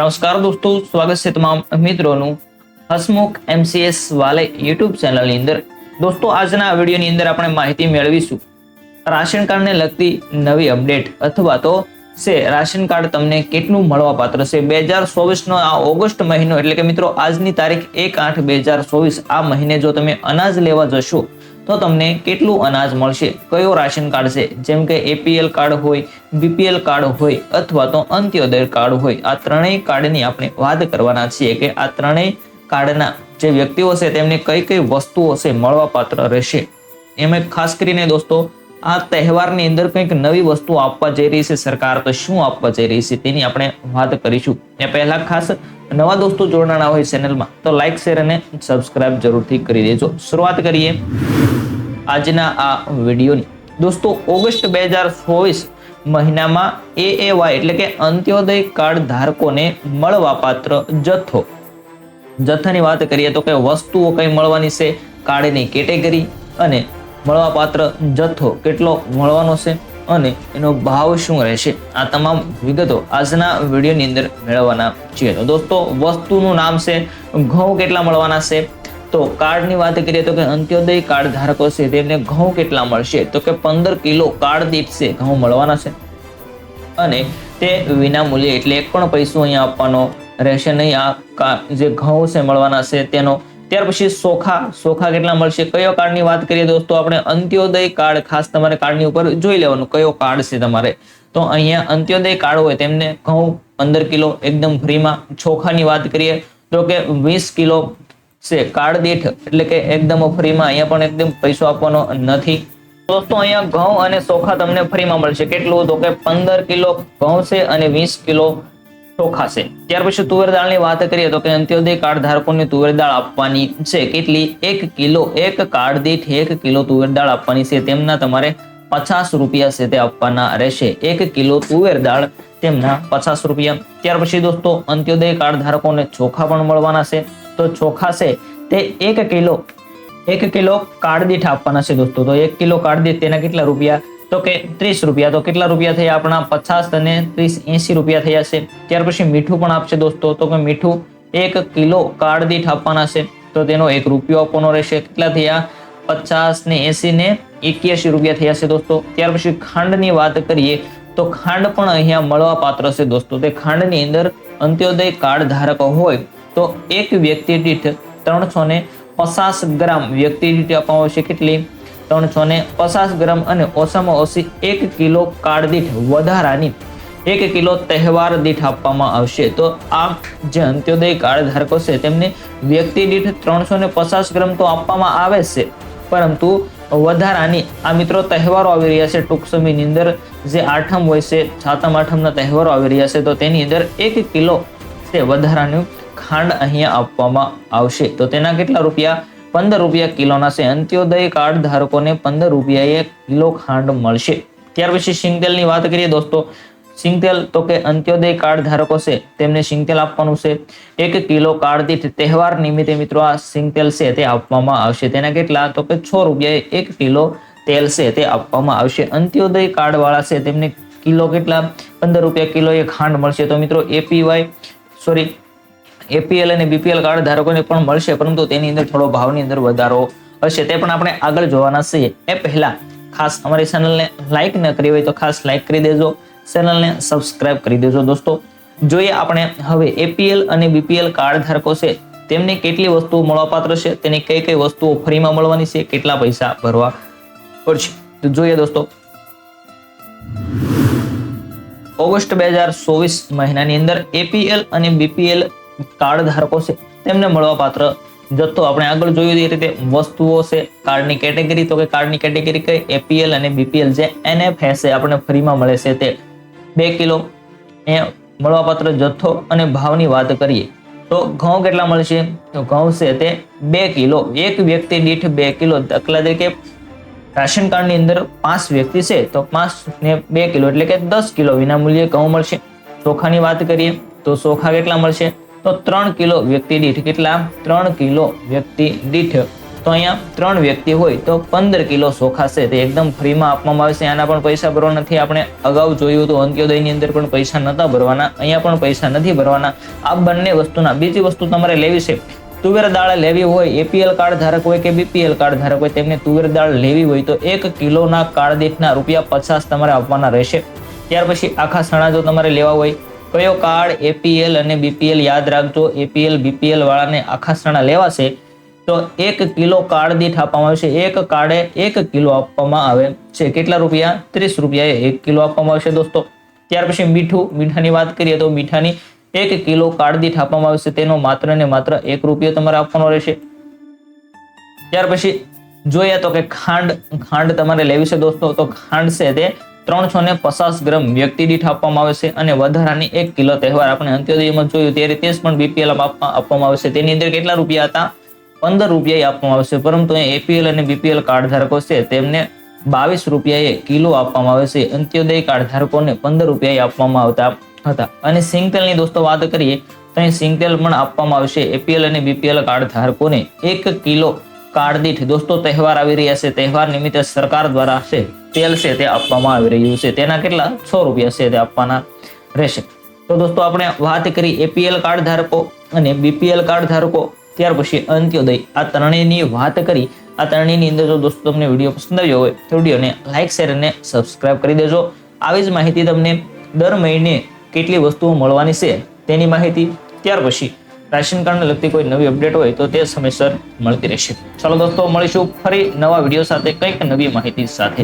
નમસ્કાર દોસ્તો, સ્વાગત છે તમામ મિત્રોનું હસમુખ એમસીએસ વાલે યુટ્યુબ ચેનલની અંદર. દોસ્તો, આજના વિડીયોની અંદર આપણે માહિતી મેળવીશું. રાશન કાર્ડને લગતી નવી અપડેટ અથવા તો છે, રાશન કાર્ડ તમને કેટલું મળવા પાત્ર છે? બે હજાર ચોવીસનો આ ઓગસ્ટ મહિનો, એટલે કે મિત્રો, આજની તારીખ એક આઠ બે હજાર ચોવીસ, આ મહિને જો તમે અનાજ લેવા જશો તો તમને કેટલું અનાજ મળશે? કયો રાશન કાર્ડ છે? જેમ કે એપીએલ કાર્ડ હોય બીપીએલ કાર્ડ હોય અથવા તો અંત્યોદય કાર્ડ હોય. આ ત્રણેય કાર્ડની આપણે વાત કરવાના છીએ કે આ ત્રણેય કાર્ડના જે વ્યક્તિઓ છે, તેમને કઈ કઈ વસ્તુઓ છે, મળવાપાત્ર રહેશે. એમાં ખાસ કરીને દોસ્તો, આ તહેવારની અંદર કંઈક નવી વસ્તુ આપવા જઈ રહી છે, સરકાર તો શું આપવા જઈ રહી છે, તેની આપણે વાત કરીશું. એ પહેલા ખાસ નવા દોસ્તો જોડાણા હોય ચેનલમાં, તો લાઈક શેર અને સબસ્ક્રાઇબ જરૂરથી કરી દેજો. શરૂઆત કરીએ. આજના આ વિડીયોની. દોસ્તો, ઓગસ્ટ બે હજાર ચોવીસ મહિનામાં એએવાય એટલે કે અંત્યોદય કાર્ડ ધારકોને મળવાપાત્ર જથ્થો. જથ્થાની વાત કરીએ તો કે વસ્તુઓ કઈ મળવાની છે? કાર્ડની કેટેગરી અને મળવાપાત્ર જથ્થો કેટલો મળવાનો છે અને એનો ભાવ શું રહેશે? આ તમામ વિગતો આજના વિડીયોની અંદર મેળવવાના છીએ. તો દોસ્તો, વસ્તુનું નામ છે, ઘઉં કેટલા મળવાના છે? તો કાર્ડની વાત કરીએ તો કે અંત્યોદય કાર્ડ ધારકો છે, તેમને ઘઉં કેટલા મળશે? તો કે પંદર કિલો કાર્ડ દીઠ છે, ઘઉં મળવાના છે. અને તે વિના મૂલ્યે એટલે એક પણ પૈસો અહીંયા આપવાનો રહેશે નહીં. આ જે ઘઉં છે મળવાના છે તેનો, ત્યાર પછી સોખા સોખા કેટલા મળશે? કયો કાર્ડની વાત કરીએ દોસ્તો, આપણે અંત્યોદય કાર્ડ ખાસ તમારે કાર્ડની ઉપર જોઈ લેવાનું, કયો કાર્ડ છે તમારે? તો અહીંયા અંત્યોદય કાર્ડ હોય તેમને ઘઉં પંદર કિલો એકદમ ફ્રીમાં. ચોખાની વાત કરીએ તો કે વીસ કિલો છે, કાર્ડ દીઠ, એટલે કે એકદમ ફ્રીમાં અહીંયા પણ એકદમ પૈસો આપવાનો નથી. દોસ્તો, અહીંયા ઘઉં અને ચોખા તમને ફ્રીમાં મળશે. કેટલું? તો કે પંદર કિલો ઘઉં છે અને વીસ કિલો ચોખા છે. ત્યાર પછી તુવેર દાળની વાત કરીએ તો કે અંત્યોદય કાર્ડ ધારકોને તુવેર દાળ આપવાની છે. કેટલી? એક કિલો. એક કાર્ડ દીઠ એક કિલો તુવેર દાળ આપવાની છે. તેમના તમારે પચાસ રૂપિયા છે તે આપવાના રહેશે. એક કિલો તુવેર દાળ તેમના પચાસ રૂપિયા. ત્યાર પછી દોસ્તો, અંત્યોદય કાર્ડ ધારકોને ચોખા પણ મળવાના છે. તો ચોખા તે એક કિલો એક કિલો કાર્ડ આપવાના છે દોસ્તો. તો એક કિલો કાર્ડ તેના કેટલા રૂપિયા? તો કે ત્રીસ રૂપિયા. તો કેટલા રૂપિયા થયા આપણા પચાસ અને ત્રીસ એસી રૂપિયા થયા છે. ત્યાર પછી મીઠું પણ આપશે દોસ્તો. તો કે મીઠું એક કિલો કાર્ડ આપવાના છે. તો તેનો એક રૂપિયો આપવાનો રહેશે. કેટલા થયા? પચાસ ને એસી ને એક્યાસી રૂપિયા થયા છે દોસ્તો. ત્યાર પછી ખાંડની વાત કરીએ, તો ખાંડ પણ અહીંયા મળવા પાત્ર છે દોસ્તો. તે ખાંડની અંદર અંત્યોદય કાર્ડ ધારક હોય તો એક વ્યક્તિ દીઠ ત્રણસો ને પચાસ ગ્રામ વ્યક્તિ દીઠ આપવામાં આવશે કેટલી? ત્રણસો ને પચાસ ગ્રામ અને ઓછામાં ઓછી એક કિલો કાર્ડ દીઠ વધારાની એક કિલો તહેવાર દીઠ આપવામાં આવશે. તો આ જે અંત્યોદય કાર્ડ ધારકો છે, તેમને વ્યક્તિ દીઠ ત્રણસો ને પચાસ ગ્રામ તો આપવામાં આવે છે, પરંતુ વધારાની આ મિત્રો તહેવારો આવી રહ્યા છે. ટૂંક સમયની અંદર જે આઠમ હોય છે, સાતમ આઠમના તહેવારો આવી રહ્યા છે, તો તેની અંદર એક કિલો છે વધારાનું ખાંડ અહીંયા આપવામાં આવશે. તો તેના કેટલા રૂપિયા? પંદર રૂપિયા કિલોના છે. અંત્યોદય કાર્ડ ધારકોને પંદર રૂપિયાએ કિલો ખાંડ મળશે. ત્યાર પછી સિંગતેલની વાત કરીએ દોસ્તો. સિંગતેલ તો કે અંત્યોદય કાર્ડ ધારકો છે, તેમને સિંગતેલ આપવાનું છે. એક કિલો કાર્ડ દીઠ તહેવાર નિમિત્તે મિત્રો આ સિંગતેલ છે તે આપવામાં આવશે. તેના કેટલા? તો કે છ રૂપિયાએ એક કિલો તેલ છે તે આપવામાં આવશે. અંત્યોદય કાર્ડ વાળા છે, તેમને કિલો કેટલા? પંદર રૂપિયા કિલો એ ખાંડ મળશે. તો મિત્રો એપીવાય સોરી એપીએલ અને બીપીએલ કાર્ડ ધારકોને પણ મળશે, પરંતુ તેની અંદર થોડો ભાવની અંદર વધારો હશે. તે પણ આપણે આગળ જોવાના છીએ. એ પહેલા ખાસ અમારી ચેનલને લાઈક ન કરી હોય તો ખાસ લાઈક કરી દેજો. ચેનલને સબસ્ક્રાઇબ કરી દેજો દોસ્તો. જોઈએ આપણે હવે એપીએલ અને બીપીએલ કાર્ડ ધારકો છે, તેમને કેટલી વસ્તુઓ મળવાપાત્ર છે, તેની કઈ કઈ વસ્તુઓ ફ્રીમાં મળવાની છે, કેટલા પૈસા ભરવા પડશે. તો જોઈએ દોસ્તો. ઓગસ્ટ બે હજાર ચોવીસ મહિનાની અંદર એપીએલ અને બીપીએલ કાર્ડ ધારકો છે, તેમને મળવાપાત્ર જથ્થો. આપણે આગળ જોયું એ રીતે વસ્તુઓ છે, કાર્ડની કેટેગરી. તો કે કાર્ડની કેટેગરી કઈ? એપીએલ અને બીપીએલ જે એનએફએસ આપણે ફ્રીમાં મળે છે તે. બે કિલો એ મળવાપાત્ર જથ્થો અને ભાવની વાત કરીએ. તો ઘઉં કેટલા મળશે? તો ઘઉં છે તે બે કિલો. એક વ્યક્તિ દીઠ બે કિલો. દાખલા તરીકે રાશન કાર્ડની અંદર પાંચ વ્યક્તિ છે, તો પાંચ ને બે કિલો એટલે કે દસ કિલો વિના મૂલ્યે ઘઉં મળશે. ચોખાની વાત કરીએ, તો ચોખા કેટલા મળશે? તો ત્રણ કિલો વ્યક્તિ દીઠ. કેટલા? ત્રણ કિલો વ્યક્તિ દીઠ. તો અહીંયા ત્રણ વ્યક્તિ હોય તો પંદર કિલો ચોખા તે એકદમ ફ્રીમાં આપવામાં આવે છે. આના પણ પૈસા ભરવા નથી. આપણે અગાઉ જોયું હતું, અંત્યોદયની અંદર પણ પૈસા નહોતા ભરવાના. અહીંયા પણ પૈસા નથી ભરવાના. આ બંને વસ્તુના. બીજી વસ્તુ તમારે લેવી છે. તુવેર દાળ લેવી હોય, એપીએલ કાર્ડ ધારક હોય કે બીપીએલ કાર્ડ ધારક હોય, તેમને તુવેર દાળ લેવી હોય તો એક કિલોના કાર્ડ દીઠના રૂપિયા પચાસ તમારે આપવાના રહેશે. ત્યાર પછી આખા સણા જો તમારે લેવા હોય કયો કાર્ડ એપીએલ અને બીપીએલ યાદ રાખજો. એપીએલ બીપીએલ વાળાને આખા સણા લેવાશે તો એક કિલો કાર્ડ દીઠ આપવામાં આવશે. એક કાર્ડે એક કિલો આપવામાં આવે છે. કેટલા રૂપિયા? ત્રીસ રૂપિયાએ એક કિલો આપવામાં આવશે દોસ્તો. ત્યાર પછી મીઠું, મીઠાની વાત કરીએ તો મીઠાની એક કિલો કાર્ડ દીઠ આપવામાં આવશે. તેનો માત્ર ને માત્ર એક રૂપિયો તમારે આપવાનો રહેશે. ત્યાર પછી જોઈએ તો કે ખાંડ ખાંડ તમારે લેવી છે દોસ્તો. તો ખાંડ છે તે ત્રણસો ને પચાસ ગ્રામ વ્યક્તિ દીઠ આપવામાં આવે છે અને વધારાની એક કિલો તહેવાર આપણે અંત્યોદયમાં જોયું તે રીતે પણ બીપીએલ આપવામાં આવે છે. તેની અંદર કેટલા રૂપિયા હતા? પંદર રૂપિયા આપવામાં આવશે પરંતુ એપીએલ અને બીપીએલ કાર્ડ ધારકો છે તેમને બાવીસ રૂપિયાએ કિલો આપવામાં આવે છે. અંત્યોદય કાર્ડ ધારકોને પંદર રૂપિયા આપવામાં આવતા હતા. અને સિંગતેલની દોસ્તો વાત કરીએ તો અહીં સિંગતેલ પણ આપવામાં આવશે એપીએલ અને બીપીએલ કાર્ડ ધારકોને એક કિલો કાર્ડ દીઠ દોસ્તો, તહેવાર આવી રહ્યા છે. તહેવાર નિમિત્તે સરકાર દ્વારા છે તેલ છે તે આપવામાં આવી રહ્યું છે. તેના કેટલા? છ રૂપિયા છે તે આપવાના રહેશે. તો દોસ્તો, આપણે વાત કરી એપીએલ કાર્ડ ધારકો અને બીપીએલ કાર્ડ ધારકો. ત્યાર પછી અંત્યોદય. આ ત્રણેયની વાત કરી. આ ત્રણેયની અંદર જો દોસ્તો તમને વીડિયો પસંદ આવ્યો હોય, તો વિડીયોને લાઇક શેર અને સબસ્ક્રાઇબ કરી દેજો. આવી જ માહિતી તમને દર મહિને કેટલી વસ્તુઓ મળવાની છે તેની માહિતી. ત્યાર પછી રાશન કાર્ડને લગતી કોઈ નવી અપડેટ હોય તો તે સમયસર મળતી રહેશે. ચાલો દોસ્તો, મળીશું ફરી નવા વીડિયો સાથે કંઈક નવી માહિતી સાથે.